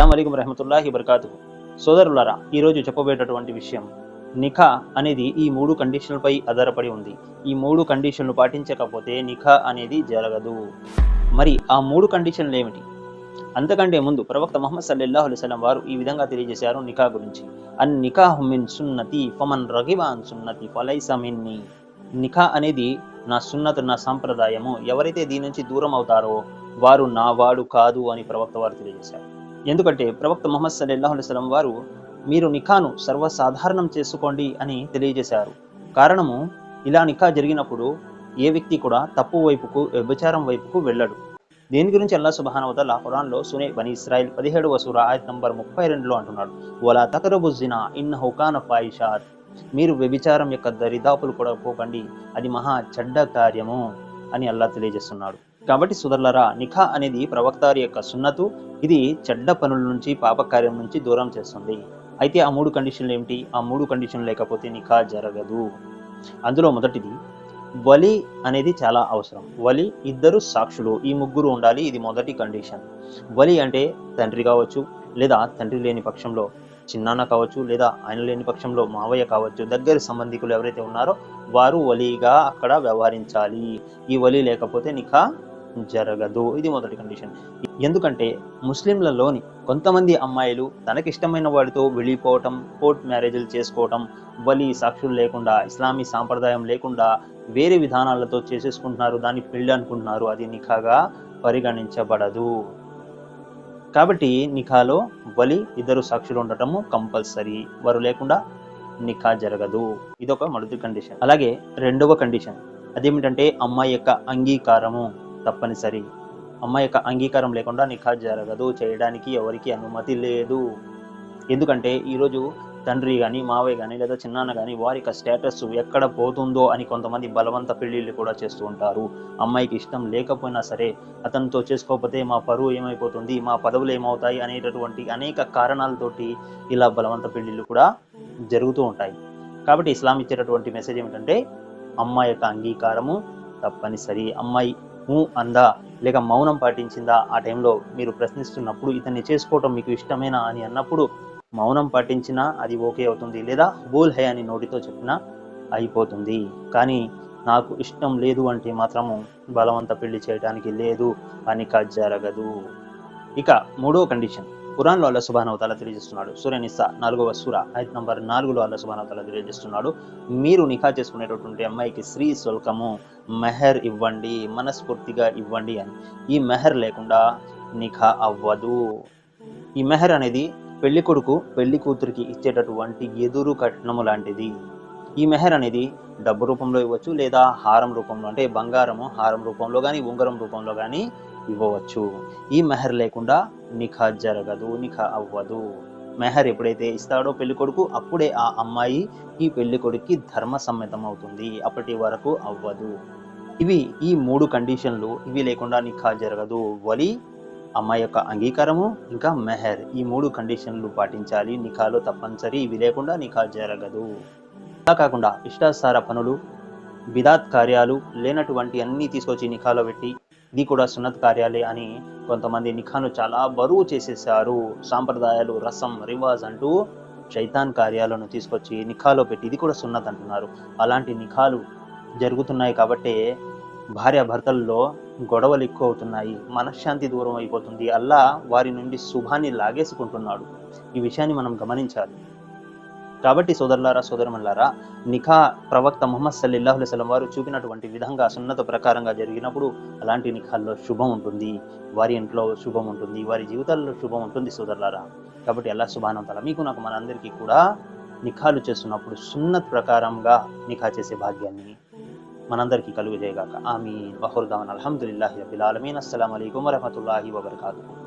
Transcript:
అస్సలం అయికం రహమతుల్లాహి బర్కాతు సోదరులారా ఈరోజు చెప్పబోయేటటువంటి విషయం నిఖా అనేది ఈ మూడు కండిషన్లపై ఆధారపడి ఉంది. ఈ మూడు కండిషన్లు పాటించకపోతే నిఖా అనేది జరగదు. మరి ఆ మూడు కండిషన్లు ఏమిటి? అంతకంటే ముందు ప్రవక్త మహమ్మద్ సల్లల్లాహు అలైవలం వారు ఈ విధంగా తెలియజేశారు నిఖా గురించి. అన్ నికాహు మిన్ సున్నతి ఫమన్ రగివాన్ సున్నతి ఫలైస మిన్ని. నిఖా అనేది నా సున్నతు నా సాంప్రదాయము. ఎవరైతే దీని నుంచి దూరం అవుతారో వారు నా వాడు కాదు అని ప్రవక్త వారు తెలియజేశారు. ఎందుకంటే ప్రవక్త ముహమ్మద్ సల్లల్లాహు వారు మీరు నిఖాను సర్వసాధారణం చేసుకోండి అని తెలియజేశారు. కారణము ఇలా నిఖా జరిగినప్పుడు ఏ వ్యక్తి కూడా తప్పు వైపుకు వ్యభిచారం వైపుకు వెళ్ళడు. దీని గురించి అల్లా సుబహానవతల్లా ఖురాన్లో సునే బని ఇస్రాయిల్ పదిహేడవ సూర ఆయత్ నంబర్ ముప్పై రెండులో అంటున్నాడు. వలా తకరబు జినా ఇన్ హుకాన ఫాయిషాత్. మీరు వ్యభిచారం యొక్క దరిదాపులు కూడా పోకండి. అది మహా చెడ్డ కార్యము అని అల్లా తెలియజేస్తున్నాడు. కాబట్టి సుదర్లరా నిఖా అనేది ప్రవక్తారి యొక్క సున్నతు. ఇది చెడ్డ పనుల నుంచి పాపకార్యం నుంచి దూరం చేస్తుంది. అయితే ఆ మూడు కండిషన్లు ఏమిటి? ఆ మూడు కండిషన్లు లేకపోతే నిఖా జరగదు. అందులో మొదటిది వలి అనేది చాలా అవసరం. వలి ఇద్దరు సాక్షులు ఈ ముగ్గురు ఉండాలి ఇది మొదటి కండిషన్. వలి అంటే తండ్రి కావచ్చు లేదా తండ్రి లేని పక్షంలో చిన్నాన్న కావచ్చు లేదా ఆయన లేని పక్షంలో మావయ్య కావచ్చు దగ్గరి సంబంధికులు ఎవరైతే ఉన్నారో వారు వలిగా అక్కడ వ్యవహరించాలి. ఈ వలి లేకపోతే నిఖా జరగదు. ఇది మొదటి కండిషన్. ఎందుకంటే ముస్లింలలోని కొంతమంది అమ్మాయిలు తనకిష్టమైన వాడితో వెళ్ళిపోవటం కోర్ట్ మ్యారేజ్లు చేసుకోవటం వలి సాక్షులు లేకుండా ఇస్లామీ సాంప్రదాయం లేకుండా వేరే విధానాలతో చేసేసుకుంటున్నారు దాన్ని పెళ్ళి అనుకుంటున్నారు. అది నిఖాగా పరిగణించబడదు. కాబట్టి నిఖాలో బలి ఇద్దరు సాక్షులు ఉండటము కంపల్సరీ. వారు లేకుండా నిఖా జరగదు. ఇదొక మొదటి కండిషన్. అలాగే రెండవ కండిషన్. అదేమిటంటే అమ్మాయి యొక్క అంగీకారము. తప్పనిసరి. అమ్మాయి యొక్క అంగీకారం లేకుండా నిఖా జరగదు చేయడానికి ఎవరికి అనుమతి లేదు. ఎందుకంటే ఈరోజు తండ్రి కానీ మావయ్య కానీ లేదా చిన్నాన్న కానీ వారి యొక్క స్టేటస్ ఎక్కడ పోతుందో అని కొంతమంది బలవంత పెళ్ళిళ్ళు కూడా చేస్తూ ఉంటారు. అమ్మాయికి ఇష్టం లేకపోయినా సరే అతనితో చేసుకోకపోతే మా పరువు ఏమైపోతుంది మా పదవులు ఏమవుతాయి అనేటటువంటి అనేక కారణాలతోటి ఇలా బలవంత పెళ్ళిళ్ళు కూడా జరుగుతూ ఉంటాయి. కాబట్టి ఇస్లాం ఇచ్చేటటువంటి మెసేజ్ ఏమిటంటే అమ్మాయి యొక్క అంగీకారము తప్పనిసరి. అమ్మాయి అందా? లేక మౌనం పాటించిందా? ఆ టైంలో మీరు ప్రశ్నిస్తున్నప్పుడు ఇతన్ని చేసుకోవటం మీకు ఇష్టమేనా అని అన్నప్పుడు మౌనం పాటించినా అది ఓకే అవుతుంది లేదా బోల్ హై అని నోటితో చెప్పినా అయిపోతుంది. కానీ నాకు ఇష్టం లేదు అంటే మాత్రము బలవంత పెళ్ళి చేయడానికి లేదు అని జరగదు. ఇక మూడో కండిషన్. ఖురాన్లో అల్ల సుబానవతాల తెలియజేస్తున్నాడు. సూర్యనిస్సా నాలుగవ సూర ఐదు నంబర్ నాలుగులో అల్ల సుబానవతాల తెలియజేస్తున్నాడు. మీరు నిఖా చేసుకునేటటువంటి అమ్మాయికి స్త్రీ శుల్కము మెహర్ ఇవ్వండి మనస్ఫూర్తిగా ఇవ్వండి అని. ఈ మెహర్ లేకుండా నిఖా అవ్వదు. ఈ మెహర్ అనేది పెళ్ళి కొడుకు పెళ్ళి కూతురికి ఇచ్చేటటువంటి ఎదురు కట్నము లాంటిది. ఈ మెహర్ అనేది డబ్బు రూపంలో ఇవ్వచ్చు లేదా హారం రూపంలో అంటే బంగారము హారం రూపంలో కానీ ఉంగరం రూపంలో కానీ ఇవ్వవచ్చు. ఈ మెహర్ లేకుండా నిఖా జరగదు నిఖా అవ్వదు. మెహర్ ఎప్పుడైతే ఇస్తాడో పెళ్ళి కొడుకు అప్పుడే ఆ అమ్మాయి ఈ పెళ్ళి కొడుక్కి ధర్మ సమ్మతం అవుతుంది. అప్పటి వరకు అవ్వదు. ఇవి ఈ మూడు కండిషన్లు. ఇవి లేకుండా నిఖా జరగదు. వలి అమ్మాయి యొక్క అంగీకారము ఇంకా మెహర్. ఈ మూడు కండిషన్లు పాటించాలి. నిఖాలో తప్పనిసరి ఇవి లేకుండా నిఖా జరగదు. అలా కాకుండా ఇష్టాసార పనులు బిదాత్ కార్యాలు లేనటువంటి అన్ని తీసుకొచ్చి నిఖాలో పెట్టి ఇది కూడా సున్నత్ కార్యాలే అని కొంతమంది నిఖాను చాలా బరువు చేసేసారు సాంప్రదాయాలు రసం రివాజ్ అంటూ శైతాన్ కార్యాలను తీసుకొచ్చి నిఖాలో పెట్టి ఇది కూడా సున్నత్ అంటున్నారు. అలాంటి నిఖాలు జరుగుతున్నాయి కాబట్టే భార్యాభర్తల్లో గొడవలు ఎక్కువ అవుతున్నాయి మనశ్శాంతి దూరం అయిపోతుంది. అల్లా వారి నుండి శుభాన్ని లాగేసుకుంటున్నాడు. ఈ విషయాన్ని మనం గమనించాలి. కాబట్టి సోదరులారా సోదరులారా నిఖా ప్రవక్త ముహమ్మద్ సల్లిల్లాహు అలైహి వారు చూపినటువంటి విధంగా సున్నత ప్రకారంగా జరిగినప్పుడు అలాంటి నిఖాల్లో శుభం ఉంటుంది. వారి ఇంట్లో శుభం ఉంటుంది. వారి జీవితాల్లో శుభం ఉంటుంది సోదరులారా. కాబట్టి అల్లా శుభానంతల మీకు నాకు మనందరికీ కూడా నిఖాలు చేస్తున్నప్పుడు సున్నత్ ప్రకారంగా నిఖా చేసే భాగ్యాన్ని మనందరికీ కలుగుజేయగాక. చేయగాక ఆమీ వహుర్దాన్ అల్హమ్దుల్లాహి రబిల్ ఆలమీన్. అస్సలం అయికం వరహతుల్లాహి వబర్కాతుకు